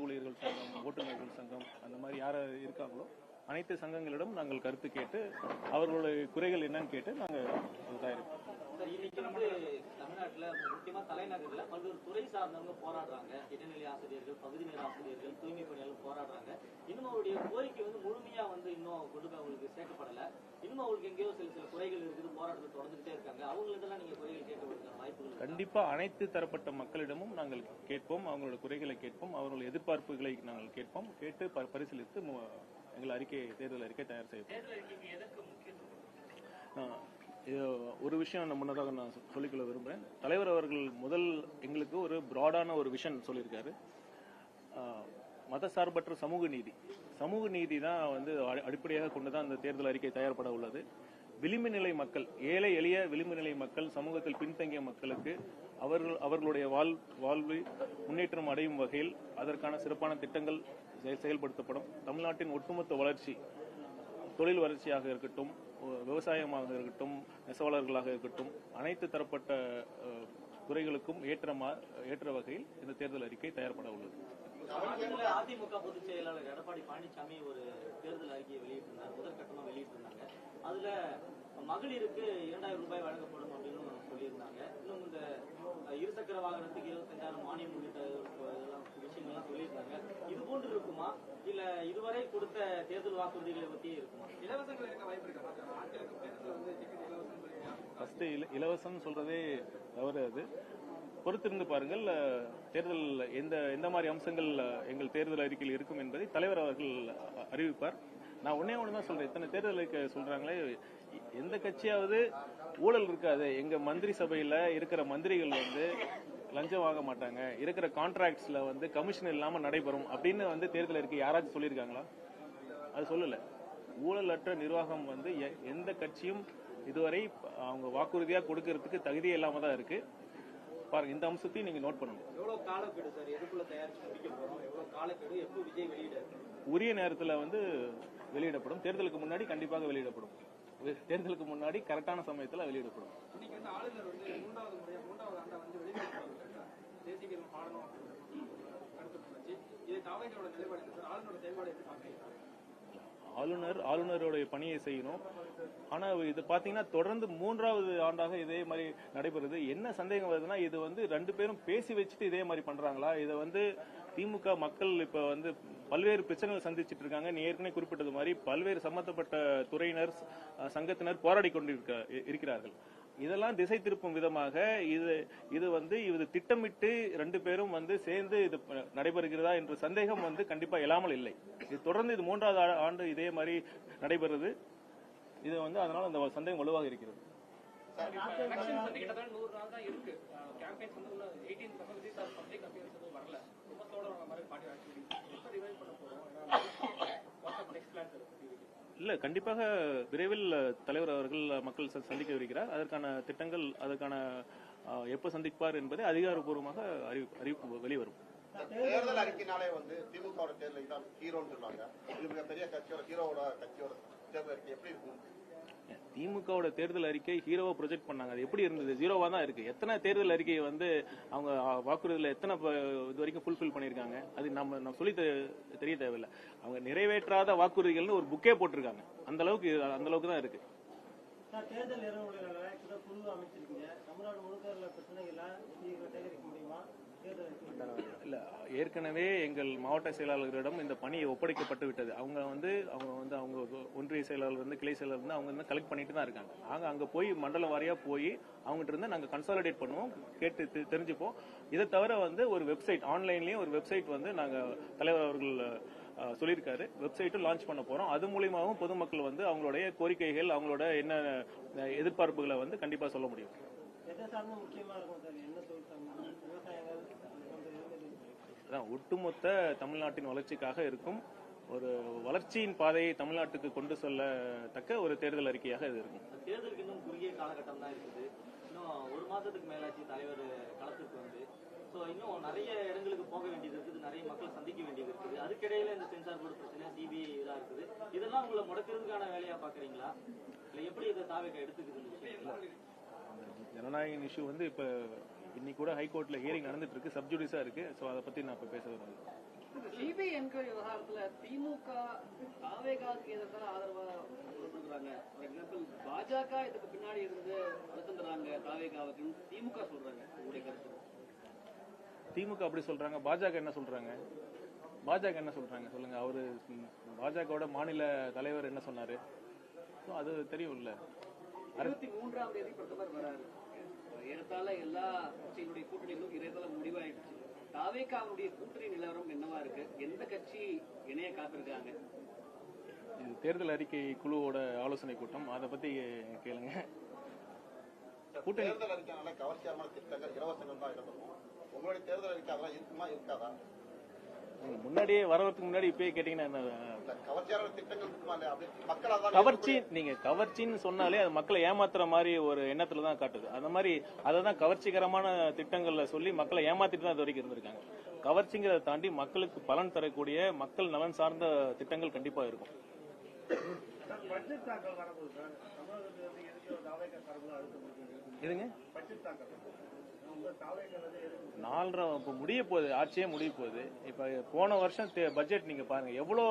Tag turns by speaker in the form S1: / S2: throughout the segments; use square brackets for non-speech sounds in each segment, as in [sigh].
S1: ஊழியர்கள் சங்கம் ஓட்டுநர்கள் சங்கம் அந்த மாதிரி யார் இருக்காங்களோ அனைத்து சங்கங்களிடம் நாங்கள் கருத்து கேட்டு அவர்களுடைய குறைகள் என்னன்னு கேட்டு நாங்கள் தயாரிப்போம்
S2: தலைநகர்ல பல்வேறு துறை சார்ந்தவங்க போராடுறாங்க. இடைநிலை ஆசிரியர்கள் பகுதி நேர ஆசிரியர்கள் தூய்மை பணியாளர்கள் போராடுறாங்க. இன்னும் அவருடைய கோரிக்கை வந்து முழுமையா வந்து இன்னும் கொண்டு போய் அவங்களுக்கு சேர்க்கப்படல. இன்னும் அவங்களுக்கு எங்கேயோ சில சில குறைகள் இருக்குது போராட்டத்தில் தொடர்ந்துகிட்டே இருக்காங்க. அவங்களிடலாம் நீங்க குறைகள் கேட்கப்படுகிற வாய்ப்புகள்?
S1: கண்டிப்பா அனைத்து தரப்பட்ட மக்களிடமும் நாங்கள் கேட்போம். அவங்களோட குறைகளை கேட்போம். அவர்கள் எதிர்பார்ப்புகளை நாங்கள் கேட்போம். கேட்டு பரிசீலித்து எங்கள் அறிக்கை தேர்தல் அறிக்கை தயார் செய்வோம். ஒரு விஷயம் நான் முன்னதாக நான் சொ- சொல்லிக்கொள்ள விரும்புகிறேன் தலைவர் அவர்கள் முதல் எங்களுக்கு ஒரு பிராடான ஒரு விஷன் சொல்லியிருக்காரு. மத மதசார்பற்ற சமூக நீதி. சமூக நீதி தான் வந்து அடிப்படையாக கொண்டு தான் அந்த தேர்தல் அறிக்கை தயார்பட உள்ளது. விளிம்பு நிலை மக்கள் ஏழை எளிய விளிம்பு நிலை மக்கள் சமூகத்தில் பின்தங்கிய மக்களுக்கு அவர்கள் அவர்களுடைய வாழ் வாழ்வு முன்னேற்றம் அடையும் வகையில் அதற்கான சிறப்பான திட்டங்கள் செயல்படுத்தப்படும். தமிழ்நாட்டின் ஒட்டுமொத்த வளர்ச்சி தொழில் வளர்ச்சியாக இருக்கட்டும் விவசாயமாக இருக்கட்டும் நெசவாளர்களாக இருக்கட்டும் அனைத்து தரப்பட்ட துறைகளுக்கும் ஏற்ற மா- ஏற்ற வகையில் இந்த தேர்தல் அறிக்கை தயார்பட உள்ளது.
S2: அதிமுக பொதுச் செயலாளர் எடப்பாடி பழனிசாமி ஒரு தேர்தல் அறிக்கையை வெளியிட்டிருந்தார். முதற்கட்டமாக வெளியிட்டிருந்தாங்க. அதுல மகளிருக்கு இரண்டாயிரம் ரூபாய் வழங்கப்படும் அப்படின்னு சொல்லியிருந்தாங்க. இன்னும் இந்த இருசக்கர வாகனத்துக்கு இருபத்தஞ்சாயிரம் மானியம் உள்ளிட்ட இதெல்லாம் விஷயங்கள்லாம் சொல்லியிருந்தாங்க. இது போன்று இருக்குமா? இல்ல இதுவரை கொடுத்த தேர்தல் வாக்குறுதிகளை பத்தி இருக்குமா?
S3: இலவசங்கள் இருக்க வாய்ப்பு இருக்கா? இலவசம் சொல்றீங்க
S1: ஃபர்ஸ்ட் இலவசம் சொல்றதே தவறு அது. பொறுத்திருந்து பாருங்கள் தேர்தல் எந்த எந்த மாதிரி அம்சங்கள் எங்கள் தேர்தல் அறிக்கையில் இருக்கும் என்பதை தலைவர் அவர்கள் அறிவிப்பார். நான் ஒன்னே ஒன்று தான் சொல்றேன். இத்தனை தேர்தல் அறிக்கை சொல்றாங்களே எந்த கட்சியாவது ஊழல் இருக்காது. எங்க மந்திரி சபையில இருக்கிற மந்திரிகள் வந்து லஞ்சம் வாங்க மாட்டாங்க. இருக்கிற கான்ட்ராக்ட்ஸ்ல வந்து கமிஷன் இல்லாம நடைபெறும் அப்படின்னு வந்து தேர்தல் அறிக்கை யாராச்சும் சொல்லியிருக்காங்களா? அது சொல்லல. ஊழலற்ற நிர்வாகம் வந்து எந்த கட்சியும் இதுவரை அவங்க வாக்குறுதியா கொடுக்கறதுக்கு தகுதியே இல்லாம தான் இருக்கு. பாருங்க இந்த அம்சத்தையும் நீங்க நோட் பண்ணணும். உரிய நேரத்துல வந்து வெளியிடப்படும். தேர்தலுக்கு முன்னாடி கண்டிப்பாக வெளியிடப்படும். தேர்தலுக்கு முன்னாடி கரெக்டான சமயத்துல வெளியிடப்படும்.
S3: ஆளுநர்
S1: ஆளுநருடைய பணியை செய்யணும். ஆனா இது பாத்தீங்கன்னா தொடர்ந்து மூன்றாவது ஆண்டாக இதே மாதிரி நடைபெறுது. என்ன சந்தேகம் வருதுன்னா இது வந்து ரெண்டு பேரும் பேசி வச்சுட்டு இதே மாதிரி பண்றாங்களா? இதை வந்து திமுக மக்கள் இப்ப வந்து பல்வேறு பிரச்சனைகள் சந்திச்சிட்டு இருக்காங்க. நீ ஏற்கனவே குறிப்பிட்டது மாதிரி பல்வேறு சம்பந்தப்பட்ட துறையினர் சங்கத்தினர் போராடி கொண்டிருக்க இருக்கிறார்கள். இதெல்லாம் திசை திருப்பும் விதமாக இது இது வந்து இது திட்டமிட்டு ரெண்டு பேரும் வந்து சேர்ந்து இது நடைபெறுகிறதா என்ற சந்தேகம் வந்து கண்டிப்பா இல்லாமல் இல்லை. இது தொடர்ந்து இது மூன்றாவது ஆ- ஆண்டு இதே மாதிரி நடைபெறுது. இது வந்து அதனால அந்த சந்தேகம் வலுவாக இருக்கிறது. இல்ல கண்டிப்பாக விரைவில் தலைவர் அவர்கள் மக்கள் சந்திக்க இருக்கிறார். அதற்கான திட்டங்கள் அதற்கான எப்ப சந்திப்பார் என்பதை அதிகாரப்பூர்வமாக அறிவிப்பு அறிவிப்பு வெளிவரும்.
S4: தேர்தல் அறிக்கைனாலே வந்து திமுகவோட தேர்தல் தான் ஹீரோன்னு சொன்னாங்க இது மிகப்பெரிய கட்சியோட ஹீரோவோட கட்சியோட தேர்தல் அறிக்கை எப்படி இருக்கும்?
S1: திமுகவோட தேர்தல் அறிக்கை ஹீரோவா ப்ரொஜெக்ட் பண்ணாங்க. அது எப்படி இருந்தது? ஜீரோவா தான் இருக்கு. எத்தனை தேர்தல் அறிக்கையை வந்து அவங்க வாக்குறுதியில் எத்தனை இது வரைக்கும் ஃபுல்ஃபில் பண்ணியிருக்காங்க? அது நம்ம நம்ம சொல்லி தெரிய தேவையில்லை. அவங்க நிறைவேற்றாத வாக்குறுதிகள்னு ஒரு புக்கே போட்டிருக்காங்க. அந்த அளவுக்கு அந்த அளவுக்கு தான் இருக்கு.
S5: தேர்தல் நேரங்களில் குழு அமைச்சிருக்கீங்க? தமிழ்நாடு முழுக்க பிரச்சனைகளை
S1: இல்ல ஏற்கனவே எங்கள் மாவட்ட செயலாளர்களிடம் இந்த பணி ஒப்படைக்கப்பட்டு விட்டது. அவங்க வந்து அவங்க வந்து அவங்க ஒன்றிய செயலாளர் வந்து கிளை செயலாளர் வந்து அவங்க வந்து கலெக்ட் பண்ணிட்டு தான் இருக்காங்க. நாங்க அங்க போய் மண்டல வாரியா போய் அவங்ககிட்ட இருந்து நாங்க கன்சாலிடேட் பண்ணுவோம் கேட்டு தெ- தெரிஞ்சுப்போம். இதை தவிர வந்து ஒரு வெப்சைட் ஆன்லைன்லயும் ஒரு வெப்சைட் வந்து நாங்க தலைவர் அவர்கள் சொல்லியிருக்காரு. வெப்சைட்டும் லான்ச் பண்ண போறோம். அது மூலியமாகவும் பொதுமக்கள் வந்து அவங்களுடைய கோரிக்கைகள் அவங்களோட என்ன எதிர்பார்ப்புகளை வந்து கண்டிப்பா சொல்ல முடியும்
S5: எதை சார்ந்து முக்கியமா இருக்கும் சார் என்ன தொழில் சார்ந்து விவசாயங்கள் போன்ற இது-
S1: அதான் ஒட்டுமொத்த தமிழ்நாட்டின் வளர்ச்சிக்காக இருக்கும் ஒரு வளர்ச்சியின் பாதையை தமிழ்நாட்டுக்கு கொண்டு செல்லத்தக்க ஒரு தேர்தல் அறிக்கையாக இது இருக்கும்.
S2: தேர்தலுக்கு இன்னும் குறுகிய காலகட்டம் தான் இருக்குது. இன்னும் ஒரு மாசத்துக்கு மேலாச்சு தலைவர் களத்துக்கு வந்து. சோ இன்னும் நிறைய இடங்களுக்கு போக வேண்டியது இருக்குது. நிறைய மக்கள் சந்திக்க வேண்டியது இருக்குது. அதுக்கிடையில இந்த சென்சார் போர்டு பிரச்சனை சிபிஐ இதா இருக்குது. இதெல்லாம் உங்களை முடக்கிறதுக்கான வேலையா பாக்குறீங்களா? இல்ல எப்படி இதை தாவேக்க எடுத்துக்குது?
S1: ஜனநாயக இஷ்யூ வந்து இப்ப இன்னைக்கு கூட ஹைகோர்ட்ல ஹியரிங் நடந்துட்டு இருக்கு சப்ஜுடிஸா இருக்கு. சோ அதை பத்தி நான் இப்ப பேச விரும்பல
S3: சிபிஐ என்கொயரி விவகாரத்துல திமுக தாவேகாவுக்கு எதிர்த்தால ஆதரவா கொடுக்குறாங்க. ஃபார் எக்ஸாம்பிள் பாஜக இதுக்கு பின்னாடி இருந்து தராங்க தாவேகாவுக்கு திமுக சொல்றாங்க. உங்களுடைய கருத்து.
S1: திமுக அப்படி சொல்றாங்க. பாஜக என்ன சொல்றாங்க? பாஜக என்ன சொல்றாங்க? சொல்லுங்க. அவரு பாஜகவோட மாநில தலைவர் என்ன சொன்னாரு? அது தெரியும்ல.
S3: இருபத்தி மூன்றாம் தேதி பிரதமர் வராரு. எல்லா கட்சியினுடைய கூட்டணிகளும் இறையத்தால முடிவாயிடுச்சு. தாவேகாவுடைய கூட்டணி நிலவரம் என்னவா இருக்கு? எந்த கட்சி இணைய காத்திருக்காங்க?
S1: இது தேர்தல் அறிக்கை குழுவோட ஆலோசனை கூட்டம். அதை பத்தி கேளுங்க. கூட்டணி
S4: தேர்தல் அறிக்கைனால கவர்ச்சியான திட்டங்கள் இலவசங்கள் தான் இடம்பெறும் உங்களுடைய தேர்தல் அறிக்கை அதெல்லாம் இருக்குமா இருக்காதா?
S1: முன்னாடியே வரதுக்கு முன்னாடி இப்பயே கேட்டீங்கன்னா கவர்ச்சி நீங்க கவர்ச்சின்னு சொன்னாலே அது மக்களை ஏமாத்துற மாதிரி ஒரு எண்ணத்துல தான் காட்டுது. அந்த மாதிரி அதை தான் கவர்ச்சிகரமான திட்டங்கள்ல சொல்லி மக்களை ஏமாத்திட்டு தான் இது வரைக்கும் இருந்திருக்காங்க. கவர்ச்சிங்கிறத தாண்டி மக்களுக்கு பலன் தரக்கூடிய மக்கள் நலன் சார்ந்த திட்டங்கள் கண்டிப்பா இருக்கும். இதுங்க நாலரை இப்போ முடிய போகுது ஆட்சியே முடிய போகுது. இப்போ போன வருஷம் பட்ஜெட் நீங்கள் பாருங்கள் எவ்வளோ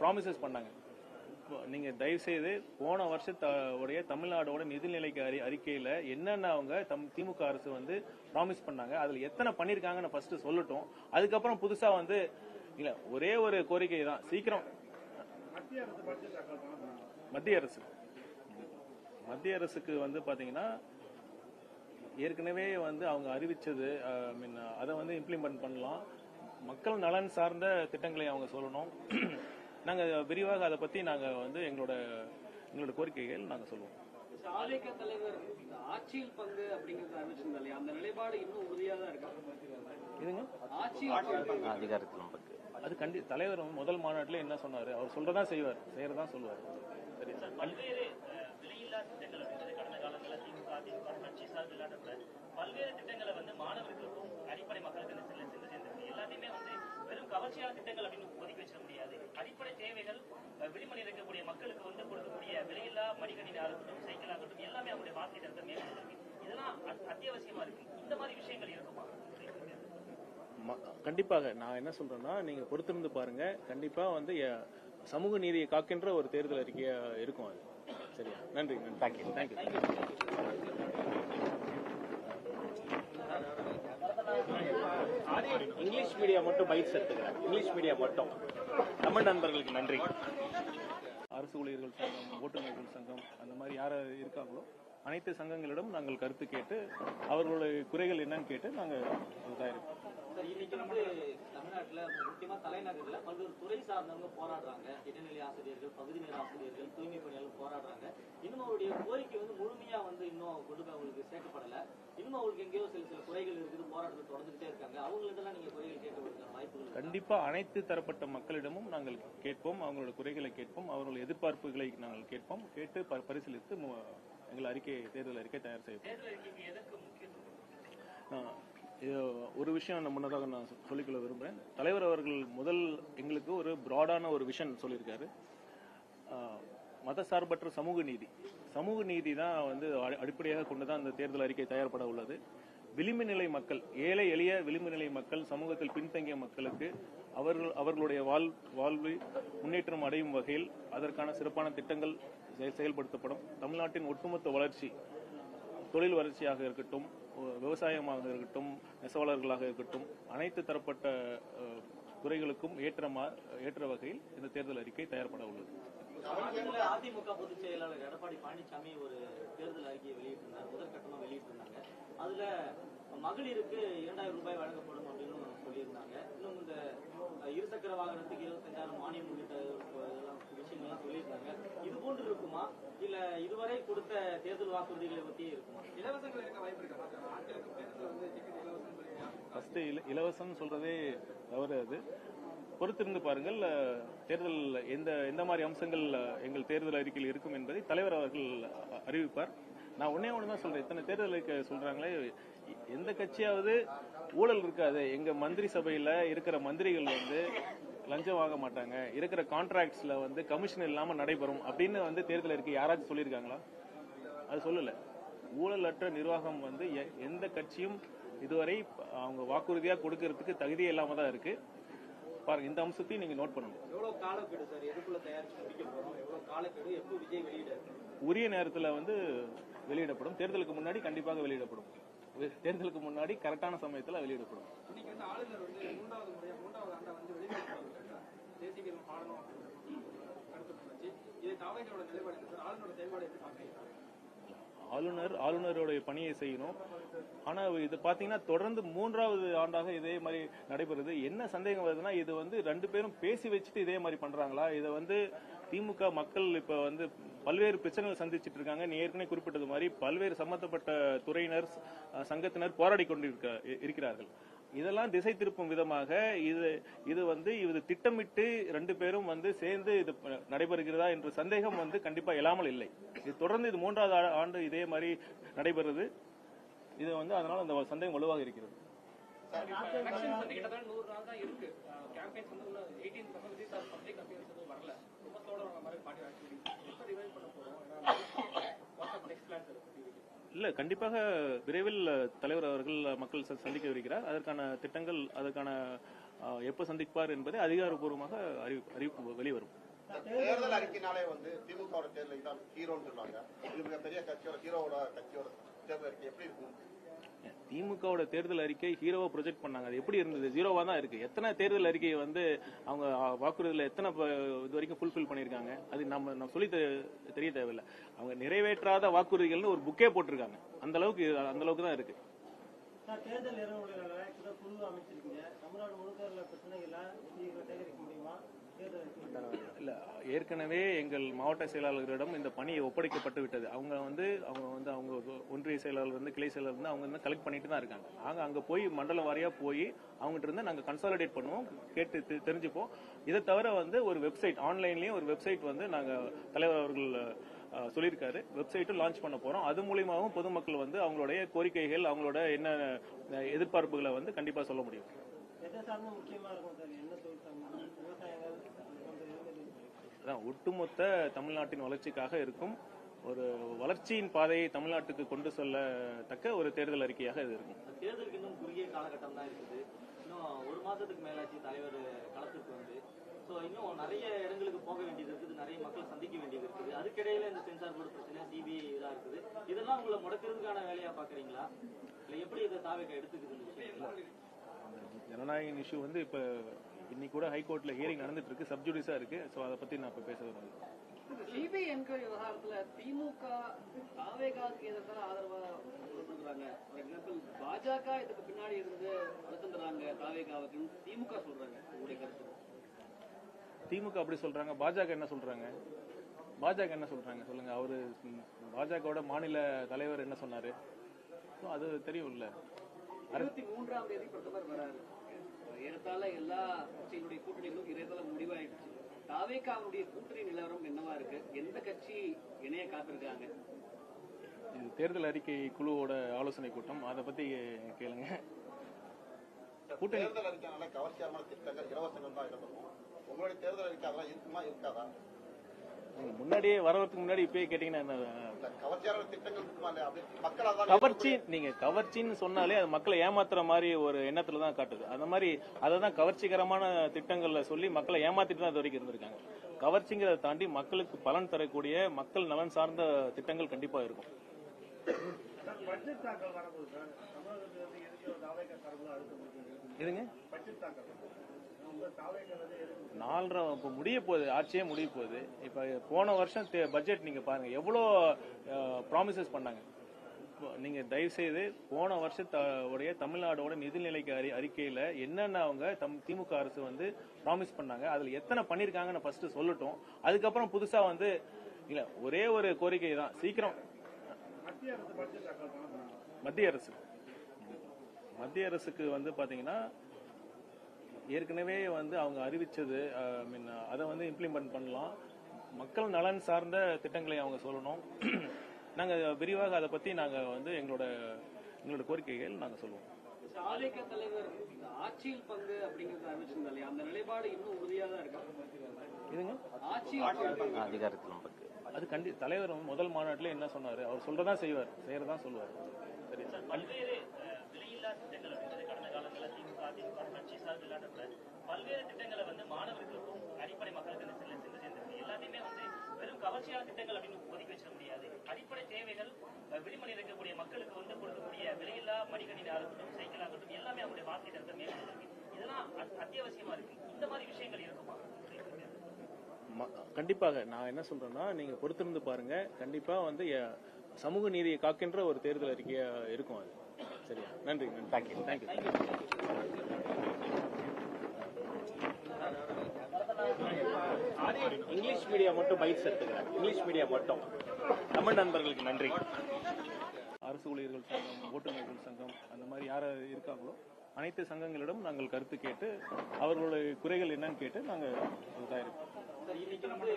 S1: ப்ராமிசஸ் பண்ணாங்க? இப்போ நீங்க தயவு செய்து போன வருஷத்த உடைய தமிழ்நாடோட நிதிநிலைக்கு அறி அறிக்கையில என்னென்ன அவங்க தம் திமுக அரசு வந்து ப்ராமிஸ் பண்ணாங்க அதுல எத்தனை பண்ணிருக்காங்கன்னு ஃபர்ஸ்ட் சொல்லட்டும். அதுக்கப்புறம் புதுசா வந்து இல்ல ஒரே ஒரு கோரிக்கை தான் சீக்கிரம்.
S5: மத்திய அரசு
S1: மத்திய அரசு. மத்திய அரசுக்கு வந்து பாத்தீங்கன்னா ஏற்கனவே வந்து அவங்க அறிவிச்சது மீன் அதை வந்து இம்ப்ளிமெண்ட் பண்ணலாம். மக்கள் நலன் சார்ந்த திட்டங்களை அவங்க சொல்லணும். நாங்க விரிவாக அதை பத்தி நாங்க வந்து எங்களோட எங்களோட கோரிக்கைகள் நாங்க சொல்லுவோம்.
S3: தாவேக தலைவர் இந்த ஆட்சியில் பங்கு அப்படிங்கறத அறிவிச்சிருந்தா இல்லையா அந்த நிலைப்பாடு இன்னும் உறுதியா தான் இருக்கா?
S1: இதுங்க
S3: ஆட்சியில்
S6: அதிகாரத்தில்
S1: அது கண்டி தலைவர் முதல் மாநாட்டில் என்ன சொன்னாரு? அவர் சொல்றதான் செய்வார் செய்யறதான் சொல்லுவார் சரி.
S7: பல்வேறு திட்டங்கள் வந்து மாணவர்களுக்கும் அடிப்படை மக்களுக்கு சென்று சென்று சேர்ந்திருக்கு எல்லாத்தையுமே வந்து வெறும் கவர்ச்சியான திட்டங்கள் அப்படின்னு ஒதுக்கி வச்சிட முடியாது. அடிப்படை தேவைகள் விளிம்புநிலையில் இருக்கக்கூடிய மக்களுக்கு வந்து கொடுக்கக்கூடிய விலையில்லா மடிக்கணினி ஆகட்டும் சைக்கிள் ஆகட்டும் எல்லாமே அவங்களுடைய வாழ்க்கை தரத்தை மேம்படுத்திருக்கு இதெல்லாம் அத்- அத்தியாவசியமா இருக்கு. இந்த மாதிரி விஷயங்கள் இருக்குமா?
S1: ம- கண்டிப்பாக. நான் என்ன சொல்றேன்னா நீங்க பொறுத்திருந்து பாருங்க. கண்டிப்பா வந்து சமூக நீதியை காக்கின்ற ஒரு தேர்தல் அறிக்கையா இருக்கும் அது. சரியா? நன்றி thank you thank you English media மட்டும் பைட்ஸ் எடுத்துக்கிறேன் இங்கிலீஷ் மீடியா மட்டும். தமிழ் நண்பர்களுக்கு நன்றி. அரசு ஊழியர்கள் சங்கம் ஓட்டுநர்கள் சங்கம் அந்த மாதிரி யார் இருக்காங்களோ அனைத்து சங்கங்களிடம் நாங்கள் கருத்து கேட்டு அவர்களுடைய குறைகள் என்னன்னு கேட்டு நாங்கள்
S2: சார் இன்னைக்கு வந்து தமிழ்நாட்டுல முக்கியமா தலைநகர்ல பல்வேறு துறை சார்ந்தவங்க போராடுறாங்க. இடைநிலை ஆசிரியர்கள் பகுதி நேர ஆசிரியர்கள் தூய்மை பணியாளர்கள் போராடுறாங்க. இன்னும் அவருடைய கோரிக்கை வந்து முழுமையா வந்து இன்னும் கொண்டு அவங்களுக்கு சேர்க்கப்படல. இன்னும் அவங்களுக்கு எங்கேயோ சில சில குறைகள் இருக்குது போராட்டத்தில் தொடர்ந்துகிட்டே இருக்காங்க. அவங்கள்ட்டலாம் நீங்க குறைகள் கேட்கப்படுற வாய்ப்புகள்?
S1: கண்டிப்பா அனைத்து தரப்பட்ட மக்களிடமும் நாங்கள் கேட்போம் அவங்களோட குறைகளை கேட்போம் அவர்கள் எதிர்பார்ப்புகளை நாங்கள் கேட்போம் கேட்டு பரிசீலித்து எங்கள் அறிக்கை தேர்தல் அறிக்கை தயார் இது ஒரு விஷயம் நான் முன்னதாக நான் சொல்லிக்கொள்ள விரும்புகிறேன் தலைவர் அவர்கள் முதல் எங்களுக்கு ஒரு பிராடான ஒரு விஷன் சொல்லியிருக்காரு. மதசார்பற்ற சமூக நீதி. சமூக நீதி தான் வந்து அடி- அடிப்படையாக கொண்டு தான் அந்த தேர்தல் அறிக்கை தயார்பட உள்ளது. விளிம்பு நிலை மக்கள் ஏழை எளிய விளிம்பு நிலை மக்கள் சமூகத்தில் பின்தங்கிய மக்களுக்கு அவர்கள் அவர்களுடைய வாழ் வாழ்வு முன்னேற்றம் அடையும் வகையில் அதற்கான சிறப்பான திட்டங்கள் செயல்படுத்தப்படும். தமிழ்நாட்டின் ஒட்டுமொத்த வளர்ச்சி தொழில் வளர்ச்சியாக இருக்கட்டும் விவசாயமாக இருக்கட்டும் நெசவாளர்களாக இருக்கட்டும் அனைத்து தரப்பட்ட துறைகளுக்கும் ஏற்ற ஏற்ற வகையில் இந்த தேர்தல் அறிக்கை தயார்பட உள்ளது.
S2: அதிமுக பொதுச் செயலாளர் எடப்பாடி பழனிசாமி ஒரு தேர்தல் அறிக்கையை வெளியிட்டிருந்தார். முதற்கட்டமாக வெளியிட்டிருந்தாங்க. அதுல மகளிருக்கு இரண்டாயிரம் ரூபாய் வழங்கப்படும் அப்படின்னு சொல்லியிருந்தாங்க. இன்னும் இந்த இருசக்கர வாகனத்துக்கு இருபத்தஞ்சாயிரம் மானியம் உள்ளிட்ட இதெல்லாம் விஷயங்கள்லாம் சொல்லியிருந்தாங்க. இது போன்று இருக்குமா? இல்ல இதுவரை கொடுத்த தேர்தல் வாக்குறுதிகளை பத்தி இருக்குமா?
S3: இலவசங்கள் இருக்க வாய்ப்பு இருக்கா? இலவசம்
S1: ஃபர்ஸ்ட் இலவசம் சொல்றதே தவறு அது. பொறுத்திருந்து பாருங்கள் தேர்தல் எந்த எந்த மாதிரி அம்சங்கள் எங்கள் தேர்தல் அறிக்கையில் இருக்கும் என்பதை தலைவர் அவர்கள் அறிவிப்பார். நான் ஒன்னே ஒன்று தான் சொல்றேன். இத்தனை தேர்தல் அறிக்கை சொல்றாங்களே எந்த கட்சியாவது ஊழல் இருக்காது. எங்க மந்திரி சபையில இருக்கிற மந்திரிகள் வந்து லஞ்சம் வாங்க மாட்டாங்க. இருக்கிற கான்ட்ராக்ட்ஸ்ல வந்து கமிஷன் இல்லாம நடைபெறும் அப்படின்னு வந்து தேர்தல் அறிக்கை யாராச்சும் சொல்லியிருக்காங்களா? அது சொல்லல. ஊழலற்ற நிர்வாகம் வந்து எந்த கட்சியும் இதுவரை அவங்க வாக்குறுதியா கொடுக்கறதுக்கு தகுதியே இல்லாம தான் இருக்கு. பாருங்க இந்த அம்சத்தையும் நீங்க நோட் பண்ணணும். உரிய நேரத்துல வந்து வெளியிடப்படும். தேர்தலுக்கு முன்னாடி கண்டிப்பாக வெளியிடப்படும். தேர்தலுக்கு முன்னாடி கரெக்டான சமயத்துல வெளியிடப்படும்.
S3: ஆளுநர்
S1: ஆளுநருடைய பணியை செய்யணும். ஆனா இது பாத்தீங்கன்னா தொடர்ந்து மூன்றாவது ஆண்டாக இதே மாதிரி நடைபெறுது. என்ன சந்தேகம் வருதுன்னா இது வந்து ரெண்டு பேரும் பேசி வச்சுட்டு இதே மாதிரி பண்றாங்களா? இதை வந்து திமுக மக்கள் இப்ப வந்து பல்வேறு பிரச்சனைகள் சந்திச்சிட்டு இருக்காங்க. நீ ஏற்கனவே குறிப்பிட்டது மாதிரி பல்வேறு சம்பந்தப்பட்ட துறையினர் சங்கத்தினர் போராடி கொண்டிருக்க இருக்கிறார்கள். இதெல்லாம் திசை திருப்பும் விதமாக இது இது வந்து இது திட்டமிட்டு ரெண்டு பேரும் வந்து சேர்ந்து இது நடைபெறுகிறதா என்ற சந்தேகம் வந்து கண்டிப்பா இல்லாமல் இல்லை. இது தொடர்ந்து இது மூன்றாவது ஆ- ஆண்டு இதே மாதிரி நடைபெறுது. இது வந்து அதனால அந்த சந்தேகம் வலுவாக இருக்கிறது.
S3: நூறு நாள் தான் இருக்கு.
S1: இல்ல கண்டிப்பாக விரைவில் தலைவர் அவர்கள் மக்கள் சந்திக்க இருக்கிறார். அதற்கான திட்டங்கள் அதற்கான அஹ், எப்ப சந்திப்பார் என்பதை அதிகாரப்பூர்வமாக அறிவிப்பு அறிவிப்பு வெளிவரும்.
S4: தேர்தல் அறிக்கைனாலே வந்து திமுகவோட தேர்தல் தான் ஹீரோன்னு சொன்னாங்க இது மிகப்பெரிய கட்சியோட ஹீரோவோட கட்சியோட தேர்தல் அறிக்கை எப்படி இருக்கும்?
S1: திமுகவோட தேர்தல் அறிக்கை ஹீரோவா ப்ரொஜெக்ட் பண்ணாங்க. அது எப்படி இருந்தது? ஜீரோவா தான் இருக்கு. எத்தனை தேர்தல் அறிக்கையை வந்து அவங்க வாக்குறுதியில எத்தனை இது வரைக்கும் ஃபுல்ஃபில் பண்ணிருக்காங்க அது நம்ம நம்ம சொல்லி தெரிய தேவையில்லை. அவங்க நிறைவேற்றாத வாக்குறுதிகள்னு ஒரு புக்கே போட்டிருக்காங்க. அந்த அளவுக்கு அந்த அளவுக்கு தான் இருக்கு.
S5: தேர்தல் குழு அமைச்சிருக்கீங்க. தமிழ்நாடு முழுக்க
S1: இல்ல ஏற்கனவே எங்கள் மாவட்ட செயலாளர்களிடம் இந்த பணி ஒப்படைக்கப்பட்டு விட்டது. அவங்க வந்து அவங்க வந்து அவங்க ஒன்றிய செயலாளர் வந்து கிளை செயலாளர் வந்து அவங்க வந்து கலெக்ட் பண்ணிட்டு தான் இருக்காங்க. நாங்க அங்க போய் மண்டல வாரியா போய் அவங்ககிட்ட இருந்து நாங்க கன்சாலிடேட் பண்ணுவோம் கேட்டு தெ- தெரிஞ்சுப்போம். இதை தவிர வந்து ஒரு வெப்சைட் ஆன்லைன்லயும் ஒரு வெப்சைட் வந்து நாங்க தலைவர் அவர்கள் சொல்லியிருக்காரு. வெப்சைட்டும் லான்ச் பண்ண போறோம். அது மூலியமாகவும் பொதுமக்கள் வந்து அவங்களுடைய கோரிக்கைகள் அவங்களோட என்ன எதிர்பார்ப்புகளை வந்து கண்டிப்பா சொல்ல முடியும்
S5: எதை சார்ந்து முக்கியமா இருக்கும் சார் என்ன தொழில் சார்ந்து விவசாயங்கள் போன்ற இதுகள்
S1: அதான் ஒட்டுமொத்த தமிழ்நாட்டின் வளர்ச்சிக்காக இருக்கும் ஒரு வளர்ச்சியின் பாதையை தமிழ்நாட்டுக்கு கொண்டு செல்லத்தக்க ஒரு தேர்தல் அறிக்கையாக இது இருக்கும்.
S2: தேர்தலுக்கு இன்னும் குறுகிய காலகட்டம் தான் இருக்குது. இன்னும் ஒரு மாசத்துக்கு மேலாச்சு தலைவர் களத்துக்கு வந்து சோ இன்னும் நிறைய இடங்களுக்கு போக வேண்டியது இருக்குது நிறைய மக்கள் சந்திக்க வேண்டியது இருக்குது. அதுக்கிடையில இந்த சென்சார் போர்டு பிரச்சனை சிபிஐ இதெல்லாம் இருக்குது. இதெல்லாம் உங்களை முடக்கிறதுக்கான வேலையா பாக்குறீங்களா? இல்ல எப்படி இதை தாவேக்க எடுத்துக்குது
S1: ஜனநாயக இஷ்யூ வந்து இப்ப இன்னைக்கு கூட ஹைகோர்ட்ல ஹியரிங் நடந்துட்டு இருக்கு. சப்ஜுடிஸா இருக்கு. சோ அதை பத்தி நான் இப்ப பேச விரும்பல
S6: சிபிஐ என்கொயரி விவகாரத்துல திமுக தாவேகாவுக்கு எதிர்த்து ஆதரவா கொடுக்குறாங்க ஃபார் எக்ஸாம்பிள் பாஜக இதுக்கு பின்னாடி இருந்து அழுத்தந்துறாங்க தாவேகாவுக்கு. திமுக சொல்றாங்க. உங்களுடைய கருத்து.
S1: திமுக அப்படி சொல்றாங்க. பாஜக என்ன சொல்றாங்க? பாஜக என்ன சொல்றாங்க? சொல்லுங்க. அவரு பாஜகவோட மாநில தலைவர் என்ன சொன்னாரு? அது தெரியும்ல.
S6: இருபத்தி மூன்றாம் தேதி பிரதமர் வராரு. ஏறத்தாழ எல்லா கட்சிகளுடைய கூட்டணிகளும் இறையத்தால முடிவாயிடுச்சு. தாவேகாவுடைய கூட்டணி நிலவரம் என்னவா இருக்கு? எந்த கட்சி இணைய காத்திருக்காங்க?
S1: இது தேர்தல் அறிக்கை குழுவோட ஆலோசனை கூட்டம். அதை பத்தி கேளுங்க. கூட்டணி
S4: தேர்தல் அறிக்கைனால கவர்ச்சியான திட்டங்கள் இலவசங்கள் தான் இடம்பெறும் உங்களுடைய தேர்தல் அறிக்கை அதெல்லாம் இருக்குமா இருக்காதா?
S1: முன்னாடியே வரதுக்கு முன்னாடி இப்பயே கேட்டீங்கன்னா கவர்ச்சி நீங்க கவர்ச்சின்னு சொன்னாலே அது மக்களை ஏமாத்துற மாதிரி ஒரு எண்ணத்துல தான் காட்டுது. அந்த மாதிரி அதை தான் கவர்ச்சிகரமான திட்டங்கள்ல சொல்லி மக்களை ஏமாத்திட்டு தான் இது வரைக்கும் இருந்திருக்காங்க. கவர்ச்சிங்கிறத தாண்டி மக்களுக்கு பலன் தரக்கூடிய மக்கள் நலன் சார்ந்த திட்டங்கள் கண்டிப்பா இருக்கும். இதுங்க நாலரை இப்போ முடிய போகுது ஆட்சியே முடிய போகுது. இப்போ போன வருஷம் பட்ஜெட் நீங்க பாருங்க எவ்வளோ ப்ராமிசஸ் பண்ணாங்க? நீங்க தயவு செய்து போன வருஷத்த உடைய தமிழ்நாடோட நிதிநிலைக்கு அறி அறிக்கையில என்னென்ன அவங்க தம் திமுக அரசு வந்து ப்ராமிஸ் பண்ணாங்க அதுல எத்தனை பண்ணிருக்காங்கன்னு ஃபர்ஸ்ட் சொல்லட்டும். அதுக்கப்புறம் புதுசா வந்து இல்ல ஒரே ஒரு கோரிக்கை தான். சீக்கிரம்.
S5: மத்திய அரசு
S1: மத்திய அரசு. மத்திய அரசுக்கு வந்து பாத்தீங்கன்னா ஏற்கனவே வந்து அவங்க அறிவிச்சது மீன் அதை வந்து இம்ப்ளிமெண்ட் பண்ணலாம். மக்கள் நலன் சார்ந்த திட்டங்களை அவங்க சொல்லணும். [clears throat] நாங்க விரிவாக அதை பத்தி நாங்க வந்து எங்களோட எங்களோட கோரிக்கைகள் நாங்க சொல்லுவோம்.
S6: தாவேகா தலைவர் ஆட்சியில் பங்கு அப்படிங்கறத அறிவிச்சிருந்தா இல்லையா அந்த நிலைப்பாடு இன்னும் உறுதியா தான் இருக்கா?
S1: இதுங்க
S6: ஆட்சியில் பங்கு.
S8: அதிகாரத்தில்
S1: அது கண்டி தலைவர் முதல் மாநாட்டில் என்ன சொன்னாரு? அவர் சொல்றதான் செய்வார் செய்யறதான் சொல்லுவார் சரி
S7: பல்வேறு அஹ், விலையில்லா திட்டங்கள் அப்படின்றது கடந்த காலங்களில் திமுக அதிமுக கட்சி சார்பில் பல்வேறு திட்டங்களை வந்து மாணவர்களுக்கும் அடிப்படை மக்களுக்கு வந்து சென்று சென்று சேர்ந்திருக்கு. எல்லாத்தையுமே வந்து வெறும் கவர்ச்சியான திட்டங்கள் அப்படின்னு ஒதுக்கி வச்சிட முடியாது. அடிப்படை தேவைகள் விளிமணி இருக்கக்கூடிய மக்களுக்கு வந்து கொடுக்கக்கூடிய விலையில்லா மடிக்கணினி ஆகட்டும் சைக்கிள் ஆகட்டும் எல்லாமே அவங்களுடைய வாழ்க்கை தரத்தை மேம்படுத்திருக்கு இதெல்லாம் அத்தியாவசியமா இருக்கு. இந்த மாதிரி விஷயங்கள் இருக்குமா?
S1: கண்டிப்பாக. நான் என்ன சொல்றேன்னா நீங்க பொறுத்திருந்து பாருங்க. கண்டிப்பா வந்து சமூக நீதியை காக்கின்ற ஒரு தேர்தல் அறிக்கையா இருக்கும் அது. சரியா? நன்றி நன்றி. Thank you thank you English media மட்டும் பைட்ஸ் எடுத்துக்கிறேன் இங்கிலீஷ் மீடியா மட்டும். தமிழ் நண்பர்களுக்கு நன்றி. அரசு ஊழியர்கள் சங்கம் ஓட்டுநர்கள் சங்கம் அந்த மாதிரி யார் இருக்காங்களோ அனைத்து சங்கங்களிடம் நாங்கள் கருத்து கேட்டு அவர்களுடைய குறைகள் என்னன்னு கேட்டு நாங்கள் தயாரிப்போம்
S2: இன்னைக்கு வந்து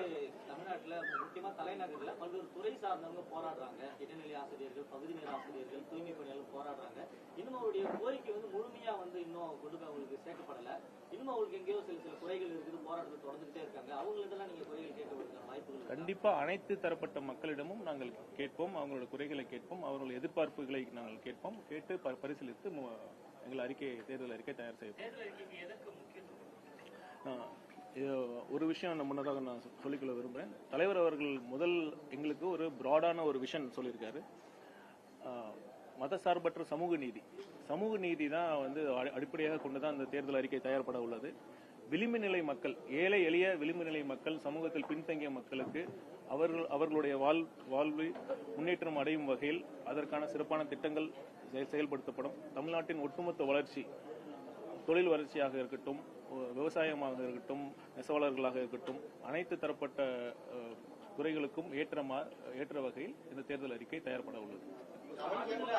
S2: தமிழ்நாட்டுல முக்கியமா தலைநகர்ல பல்வேறு துறை சார்ந்தவங்க போராடுறாங்க. இடைநிலை ஆசிரியர்கள் பகுதி நேர ஆசிரியர்கள் தூய்மை பணியாளர்கள் போராடுறாங்க. இன்னும் அவருடைய கோரிக்கை வந்து முழுமையா வந்து இன்னும் கொண்டு அவங்களுக்கு சேர்க்கப்படல. இன்னும் அவங்களுக்கு எங்கேயோ சில சில குறைகள் இருக்குது போராட்டத்தில் தொடர்ந்துட்டே இருக்காங்க. அவங்களிடம் நீங்க குறைகள் கேட்கப்படுகிற வாய்ப்புகள்?
S1: கண்டிப்பா அனைத்து தரப்பட்ட மக்களிடமும் நாங்கள் கேட்போம். அவங்களோட குறைகளை கேட்போம். அவர்கள் எதிர்பார்ப்புகளை நாங்கள் கேட்போம். கேட்டு பரிசீலித்து எங்கள் அறிக்கை தேர்தல் அறிக்கை தயார் செய்வோம். ஒரு விஷயம் நான் முன்னதாக நான் சொ- சொல்லிக்கொள்ள விரும்புகிறேன் தலைவர் அவர்கள் முதல் எங்களுக்கு ஒரு பிராடான ஒரு விஷன் சொல்லியிருக்காரு. மத மதசார்பற்ற சமூக நீதி. சமூக நீதி தான் வந்து அடிப்படையாக கொண்டு தான் அந்த தேர்தல் அறிக்கை தயார்பட உள்ளது. விளிம்பு நிலை மக்கள் ஏழை எளிய விளிம்பு நிலை மக்கள் சமூகத்தில் பின்தங்கிய மக்களுக்கு அவர்கள் அவர்களுடைய வாழ் வாழ்வு முன்னேற்றம் அடையும் வகையில் அதற்கான சிறப்பான திட்டங்கள் செயல்படுத்தப்படும். தமிழ்நாட்டின் ஒட்டுமொத்த வளர்ச்சி தொழில் வளர்ச்சியாக இருக்கட்டும் விவசாயமாக இருக்கட்டும் நெசவாளர்களாக இருக்கட்டும் அனைத்து தரப்பட்ட துறைகளுக்கும் ஏற்ற ஏற்ற வகையில் இந்த தேர்தல் அறிக்கை தயார்பட உள்ளது.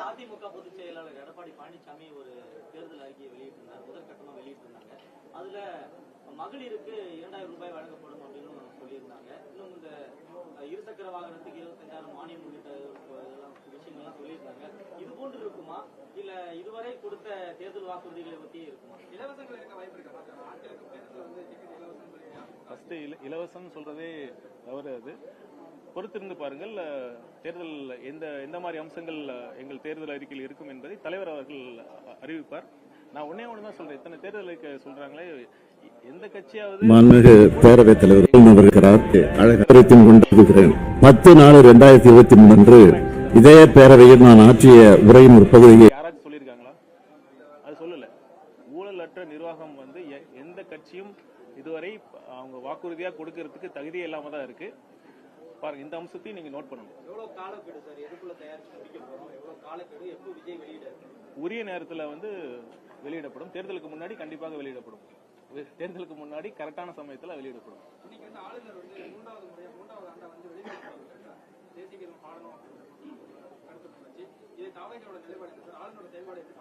S2: அதிமுக பொதுச் செயலாளர் எடப்பாடி பழனிசாமி ஒரு தேர்தல் அறிக்கையை வெளியிட்டிருந்தார். முதற்கட்டமா வெளியிட்டிருந்தாங்க. அதுல மகளிருக்கு இரண்டாயிரம் ரூபாய் வழங்கப்படும் அப்படின்னு சொல்லியிருந்தாங்க. இன்னும் இந்த இருசக்கர வாகனத்துக்கு இருபத்தஞ்சாயிரம் மானியம் உள்ளிட்ட இது போன்று இருக்குமா? இல்ல இதுவரை கொடுத்த தேர்தல் வாக்குறுதிகளை பத்தி இருக்குமா?
S3: இலவசங்கள் இருக்க வாய்ப்பு இருக்கா? இலவசம் சொல்றீங்க
S1: ஃபர்ஸ்ட் இலவசம் சொல்றதே தவறு அது. பொறுத்திருந்து பாருங்கள் தேர்தல் எந்த எந்த மாதிரி அம்சங்கள் எங்கள் தேர்தல் அறிக்கையில் இருக்கும் என்பதை தலைவர் அவர்கள் அறிவிப்பார். நான் ஒன்னே ஒன்று தான் சொல்றேன். இத்தனை தேர்தல் அறிக்கை சொல்றாங்களே எந்த கட்சியாவது
S8: மாண்புமிகு பேரவைத் தலைவர் இருக்கிறார் அழகத்தின் கொண்டிருக்கிறேன் பத்து நாலு இரண்டாயிரத்தி இருபத்தி மூணு அன்று இதே பேரவையில் நான் ஆற்றிய உரையின் ஒரு பகுதியை
S1: யாராச்சும் சொல்லியிருக்காங்களா? அது சொல்லல. ஊழலற்ற நிர்வாகம் வந்து எ- எந்த கட்சியும் இதுவரை அவங்க வாக்குறுதியா கொடுக்கறதுக்கு தகுதியே இல்லாம தான் இருக்கு. பாருங்க இந்த அம்சத்தையும் நீங்க நோட் பண்ணணும்.
S2: எவ்வளவு காலக்கெடு சார்? எதுக்குள்ள தயாரிச்சு முடிக்க போறோம்? எவ்வளவு காலக்கெடு? எப்போ விஜய் வெளியிட?
S1: உரிய நேரத்துல வந்து வெளியிடப்படும். தேர்தலுக்கு முன்னாடி கண்டிப்பாக வெளியிடப்படும். தேர்தலுக்கு முன்னாடி கரெக்டான சமயத்துல வெளியிடப்படும்.
S3: இது காவல்துறையோட நிலைப்பாடு என்ன சார் ஆளுநரோட செயல்பாடு எப்படி